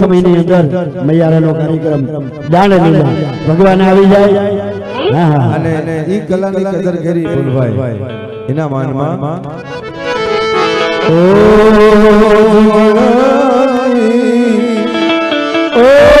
સમયની અંદર મૈયારાનો કાર્યક્રમ દાંડ ભગવાન આવી જાય. હા હા અને ઈ કલાની કદર કરી ફૂલભાઈ એના માનમાં નહીં હે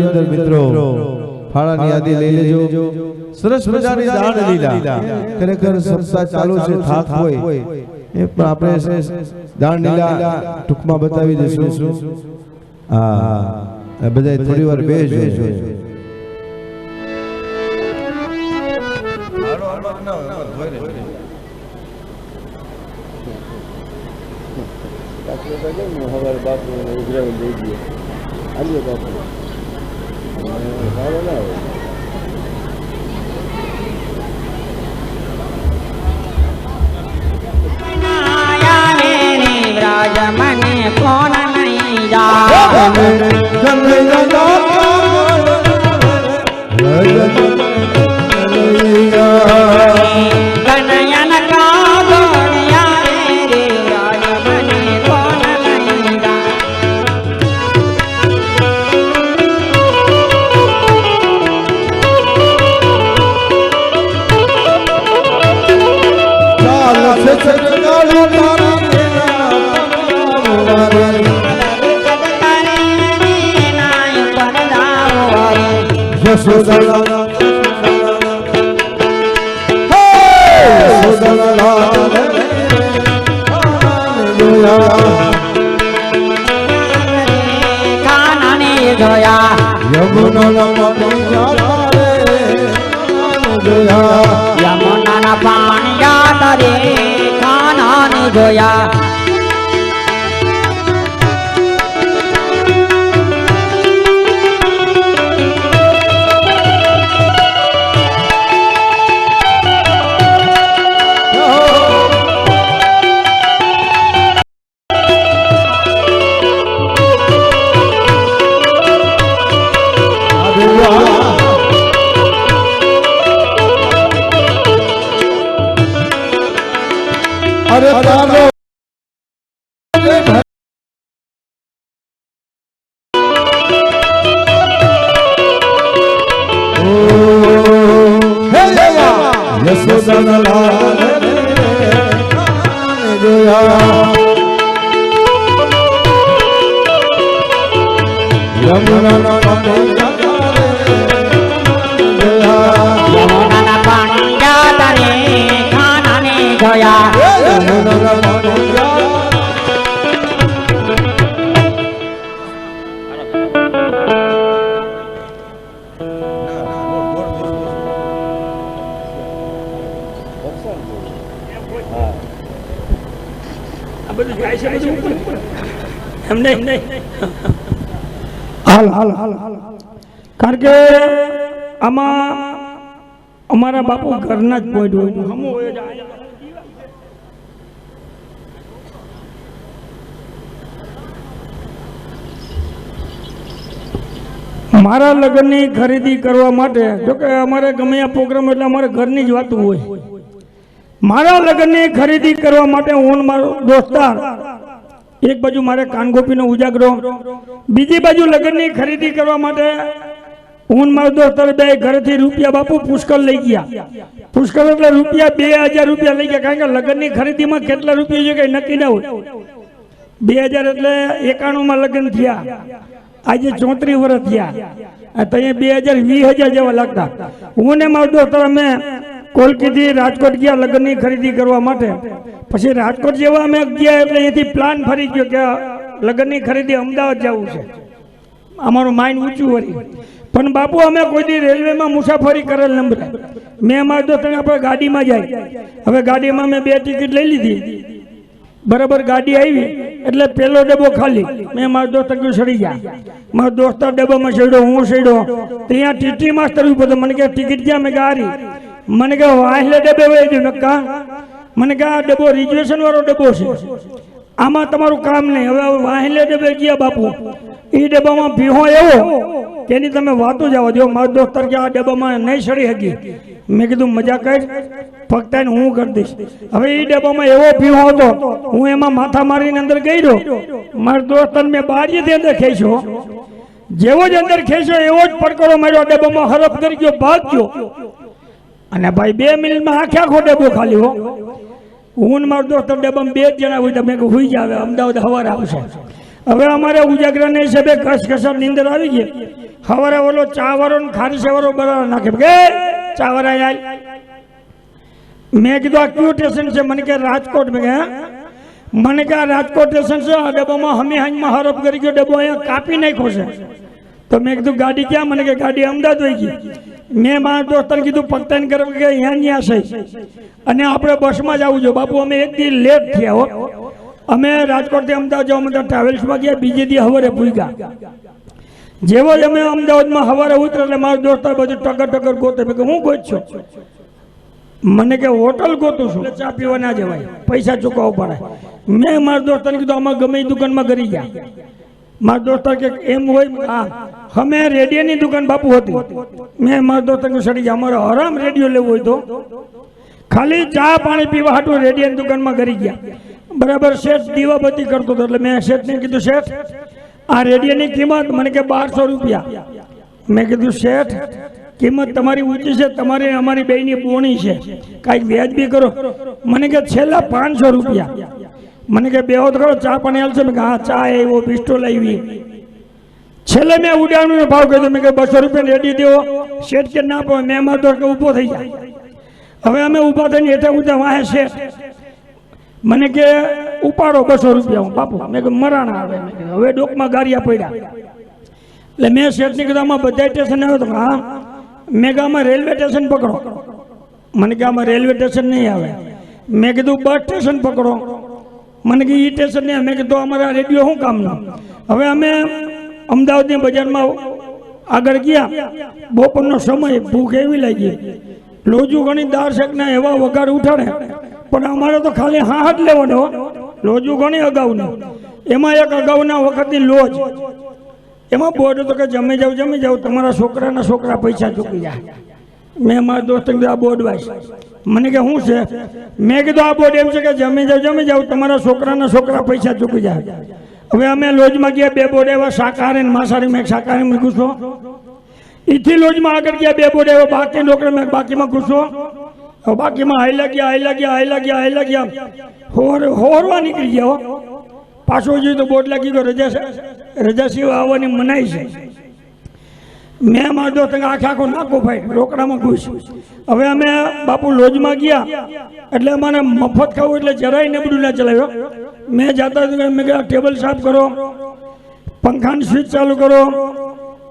અંદર મિત્રો ફાળાની યાદી લઈ લેજો. સરસ મજાની દાન લીલા. ખરેખર સપ્તાહ ચાલુ છે થાક હોય. એ પણ આપણે દાન લીલા ટૂંકમાં બતાવી દઈશું. હા. બધા થોડી વાર બેસજો I don't know. જોયા યમુનાના પાણી યાદ રે કાનને જોયા યશોદા લાલ જોયા યમુના પાણી યાદ કારણ કે આમાં અમારા બાપુ ઘરના જ પોઈન્ટ હોય મારા લગ્નની ખરીદી કરવા માટે જોકે અમારે ગમે આ પ્રોગ્રામ એટલે અમારે ઘરની જ વાતું હોય. મારા લગ્નની ખરીદી કરવા માટે હું મારો દોસ્તાર એક બાજુ મારે કાનગોપીનો ઉજાગરો, બીજી બાજુ લગ્નની ખરીદી કરવા માટે હું મારો દોસ્તાર બે ઘરેથી રૂપિયા બાપુ પુષ્કળ લઈ ગયા. પુષ્કળ એટલે રૂપિયા બે હજાર રૂપિયા લઈ ગયા, કારણ કે લગ્નની ખરીદીમાં કેટલા રૂપિયા છે કઈ નક્કી ના હોય. બે હજાર એટલે એકાણું માં લગ્ન થયા. આજે ચોત્રીસ વર્ષ થયા. ત્યાં બે હજાર વીસ હજાર જેવા લાગતા. હું ને મારો દોસ્ત અમે કોલકીથી રાજકોટ ગયા લગ્નની ખરીદી કરવા માટે. પછી રાજકોટ જેવા અમે ગયા એટલે અહીંથી પ્લાન ફરી ગયો કે લગ્નની ખરીદી અમદાવાદ જવું છે. અમારું માઇન્ડ ઊંચું વળી. પણ બાપુ, અમે કોઈ દી રેલવેમાં મુસાફરી કરેલ નંબર મેં અમારા દોસ્તને આપણે ગાડીમાં જાય. હવે ગાડીમાં મેં બે ટિકિટ લઈ લીધી. બરાબર ગાડી આવી, એટલે પેલો ડબ્બો ખાલી. મેં મારો દોસ્ત કીધું સડી ગયા. મારો દોસ્ત ડબ્બામાં ચડ્યો હું ચડ્યો ત્યાં ટીટી માસ્તર ઊભો મને કે, ટિકિટ ક્યાં? મેં ગારી મને કે વાહલે ડબ્બે વહી ગયું મેં મને કે આ ડબ્બો રિઝર્વેશન વાળો ડબ્બો છે. આમાં તમારું કામ નહીં. હવે વાહલે ડબ્બે ગયા બાપુ. એ ડબ્બામાં ભીહો એવો તેની તમે વાતો જ આવો. જો મારો દોસ્તર કે આ ડબ્બામાં નહીં સડી શકી મેં કીધું, મજા કર. ફક્ત હું કરી દઈશ. હવે એ ડબ્બામાં એવો ભીહો હતો. હું એમાં માથા મારીને અંદર રહ્યો મારા દોસ્તને મેં બારીએથી અંદર ખેંચ્યો. જેવો જ અંદર ખેંચ્યો, એવો જ પડકારો માર્યો. ડબ્બામાં હરફ કરી ગયો ભાગ્યો અને ભાઈ બે મિનિટમાં આખ્યા ખો ડબ્બો ખાલી હો હું મારો દોસ્ત ડબ્બામાં બે જ જણા હોય તો મેં કહ્યું જાવે અમદાવાદ હવાર આવશે. હવે અમારે ઉજાગરાના હિસાબે ઘસઘસાટ નીંદર આવી ગઈ. હવારે ઓલો ચા ને ખારી સેવારો બરાબર નાખે. કે ચાવરા આય મેં કીધું, આ કયું સ્ટેશન છે? મને કે, રાજકોટ. મેં કે મને કે, આ રાજકોટ સ્ટેશન છે? આ ડબ્બામાં હમી હાંજમાં હરફ કરી ગયો, ડબ્બો અહીંયા કાપી નાખ્યો છે. તો મેં કીધું, ગાડી ક્યાં? મને કે, ગાડી અમદાવાદ હોય ગઈ. મેં મારા દોસ્તને કીધું પગતાન કરો કે અહીંયા ન્યા છે. અને આપણે બસમાં જ આવવું જોઈએ. બાપુ, અમે એક દી લેટ થયા હો. અમે રાજકોટથી અમદાવાદ જવા માટે ટ્રાવેલ્સમાં ગયા, બીજે દી હવારે પૂગ્યા જેવો અમે અમદાવાદમાં હવારે ઉતરે એટલે મારો દોસ્ત બધું ટકર ટકર ગોતે. કે હું ગોત છું. મને કે, હોટલ ગોતું છું. ચા પીવા ના જવાય. પૈસા ચૂકવવા પડે. મેં મારા દોસ્તને કીધું, આમાં ગમે દુકાનમાં કરી ગયા મારા દોસ્ત કે એમ હોય હા અમે રેડિયોની દુકાન બાપુ હતી. મેં મારા દોસ્ત સડી ગયા અમારે હરામ રેડિયો લેવો હોય તો. ખાલી ચા પાણી પીવા હાટું રેડિયોની દુકાનમાં કરી ગયા. બરાબર શેઠ દીવાબત્તી કરતો હતો, એટલે મેં શેઠને કીધું, શેઠ, આ રેડિયોની કિંમત મને કે બારસો રૂપિયા. મેં કીધું, શેઠ, કિંમત તમારી ઊંચી છે, તમારી અમારી બેની બોણી છે. કાંઈક વ્યાજબી કરો. મને કે, છેલ્લા પાંચસો રૂપિયા. મને કે બેહો તો ખરો, ચા પાણી હાલશે મેં કે, હા, ચા આવ્યો પિસ્ટોલ આવી છેલ્લે મેં ઉડાણનો ભાવ કીધો મેં કે, બસો રૂપિયા રેડી દેવો શેઠ કે, ના, પણ મેં મારો કે ઊભો થઈ જાય હવે અમે ઊભા થઈને હેઠે ઊંચા વાહે શેઠ મને કે, ઉપાડો બસો રૂપિયા હું, બાપુ. મેં કે, મરાણા આવે. હવે ડોકમાં ગારિયા પડ્યા. એટલે મેં શેઠને કીધું, આમાં બધા સ્ટેશન આવ્યો તો હા. મેં કે રેલવે સ્ટેશન પકડો. મને કે, આમાં રેલવે સ્ટેશન નહીં આવે. મેં કીધું, બસ સ્ટેશન પકડો. મને કે એ સ્ટેશન નહીં આવે. મેં કીધું અમારા રેડિયો શું કામનો? હવે અમે અમદાવાદની બજારમાં આગળ ગયા. બપોરનો સમય, ભૂખ એવી લાગી. લોજુ ઘણી દાળ શેકના એવા વઘાર ઉઠાડે, પણ અમારે તો ખાલી હાથ લેવાનો હો. લોજુ ઘણી અગાઉનો. એમાં એક અગાઉના વખતની લોજ. એમાં બોર્ડ હતો કે જમી જાવ જમી જાવ. તમારા છોકરાના છોકરા પૈસા ચૂકી જાય. મેં મારા દોસ્તને કીધું, આ બોર્ડ વાંચ. મને કે, શું છે? મેં કીધું, આ બોર્ડ એમ છે કે જમી જાવ જમી જાવ તમારા છોકરાના છોકરા પૈસા ચૂકી જાય. હવે અમે લોજમાં ગયા, બે બોર્ડ એવા શાકાહારી માંસાહારી, મેં શાકાહારી મેં ઘૂસો. ઈથી લોજમાં આગળ ગયા, બે બોર્ડ એવા બાકી નોકરી, મેં બાકીમાં ઘૂસો. બાકીમાં હાઈલા ગયા હાઈલા ગયા હાઈલા ગયા હાઈલા ગયા. હોર, હોરવા નીકળી ગયા હો. પાછો જોઈએ તો બોર્ડ લાગી ગયો, રજા રજા સિવાય આવવાની મનાઈ છે. મેં મારજો તમે આખે આખો નાખો ભાઈ, રોકડામાં ઘૂસ. હવે અમે બાપુ લોજમાં ગયા, એટલે અમારે મફત ખાવું એટલે જરાય નબળું ના ચલાવ્યો મેં જાતા મેં કહ્યું ટેબલ સાફ કરો, પંખાની સ્વિચ ચાલુ કરો,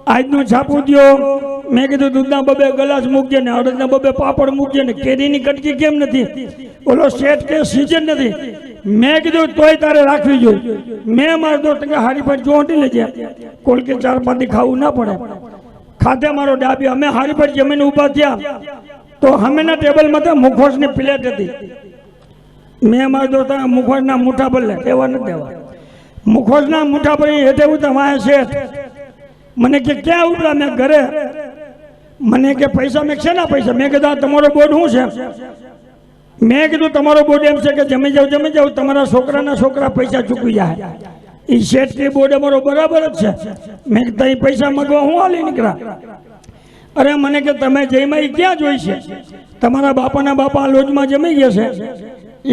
આજનું છાપું દ્યો. મેં કીધું, દૂધના બબે ગલાસ મૂકજે ને અડદના બબે પાપડ મૂકજે ને કેરીની કટકી કેમ નથી? ઓલો શેઠ કે સિઝન નથી. મેં કીધું, તોય તારે રાખવી જોઈએ. મેં મારો દોસ્ત કે હારી પર ચોંટી લેજે કોલકે ચાર પાંચ ખાવું ના પડે. ખાધે મારો ડાબી. અમે હારી પર જમીન ઊભા થયા. તો હમેના ટેબલમાં તો મુખવાસની પ્લેટ હતી. મેં મારા દોસ્ત મુખવાસના મુઠા બદલે દેવા નથી દેવા. મુખવાસના મુઠા પર હેઠે ઉતર વાય શેઠ. મને કે, ક્યાં ઉપડા મેં ઘરે. મને કે, પૈસા મેં છે ના પૈસા? મેં કીધા તમારો બોર્ડ શું છે? મેં કીધું, તમારો બોર્ડ એમ છે કે જમી જાવ જમી જાવ, તમારા છોકરાના છોકરા પૈસા ચૂકવી જાય. એ શેઠની બોર્ડ અમારો બરાબર જ છે. મેં કીધું પૈસા મગવા હું હાલી નીકળ્યા? અરે મને કે, તમે જઈમાં એ ક્યાં જોઈ છે? તમારા બાપાના બાપા લોજમાં જમી ગયા છે.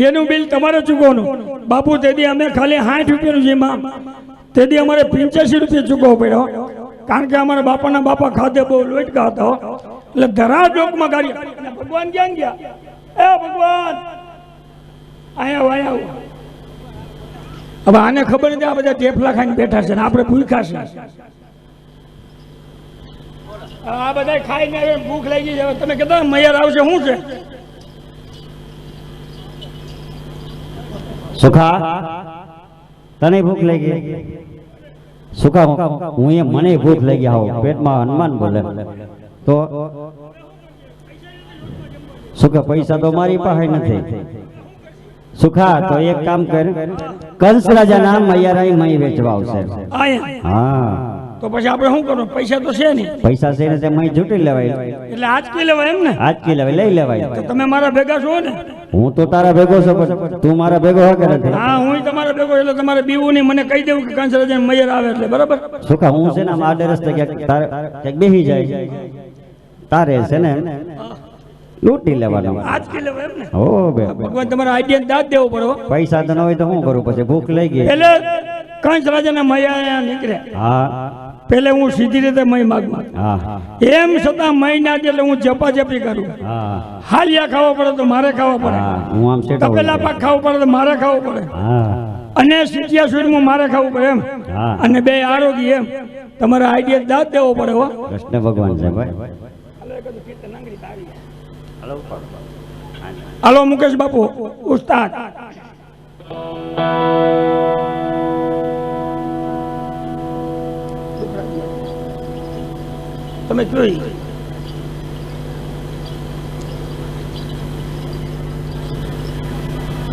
એનું બિલ તમારે ચૂકવવાનું બાપુ, તેથી અમે ખાલી સાઠ રૂપિયાનું જેમાં તેથી અમારે પંચ્યાસી રૂપિયા ચૂકવવો પડ્યો. કારણ કે અમારા બાપાના બાપા ખાતે બહુ લોટકા ખાતા હો. એટલે ધરા ડોકમાં ગાડી ભગવાન ક્યાં ગયા? એ ભગવાન, અહીંયા આવો. હવે આને ખબર નથી, આ બધા ટેફલા ખાઈને બેઠા છે આપણે ભૂખા છે આ બધા ખાઈને હવે ભૂખ લાગી છે તમે કહેતા મૈયાર આવશે, શું છે? સુખા, તને ભૂખ લાગી? સુખા, હું એ મને ભૂખ લાગી, આવો, પેટમાં હનુમાન બોલે. તો, સુખા, પૈસા તો મારી પાસે નથી. સુખા તો એક કામ કર. કંસ રાજાના મૈયારાઈ મય વેચવા આવશે હા. તો પછી આપણે શું કરવું પૈસા તો છે નહીં. પૈસા છે ને તે મય જૂટી લેવાય. એટલે આજ કી લેવાય એમ ને આજ કી લેવાય લઈ લેવાય. તો તમે મારા ભેગા છો ને? હું તો તારા ભેગો છું પણ તું મારા ભેગો હકે નથી. હા હું તમારા ભેગો એટલે તમારે બીવું નહીં મને કહી દેવું કે કંસરાજન મૈયર આવે એટલે બરાબર? સુખા હું છે ને આમ આડે રસ્તે ક્યાંક તારે ક્યાંક બેસી જાય. તારે છે ને? લૂંટી લેવાનું. આજ કી લેવાય એમ ને ઓ બે. ભગવાન તમારા આઈડિયા દાદ દેવો પડો પૈસા તો ન હોય તો શું કરું પછી? ભૂખ લઈ ગઈ. એટલે કંસ રાજાના મૈયા નીકળે. હા. પેલે હું સીધી રીતે મય માગું હા એમ છતાં મય ના એટલે હું જપા જપી કરું હાલિયા ખાવા પડે તો મારે ખાવા પડે. હું આમ તપેલા પાક ખાવું પડે તો મારે ખાવું પડે. અને અને સિટિયા સુરમાં મારે ખાવું પડે એમ. અને બે આરોગી એમ. તમારે આઈડિયા દાદ દેવો પડે હો. કૃષ્ણ ભગવાન છે ભાઈ. હાલો મુકેશ બાપુ ઉસ્તાદ. તમે જોઈ.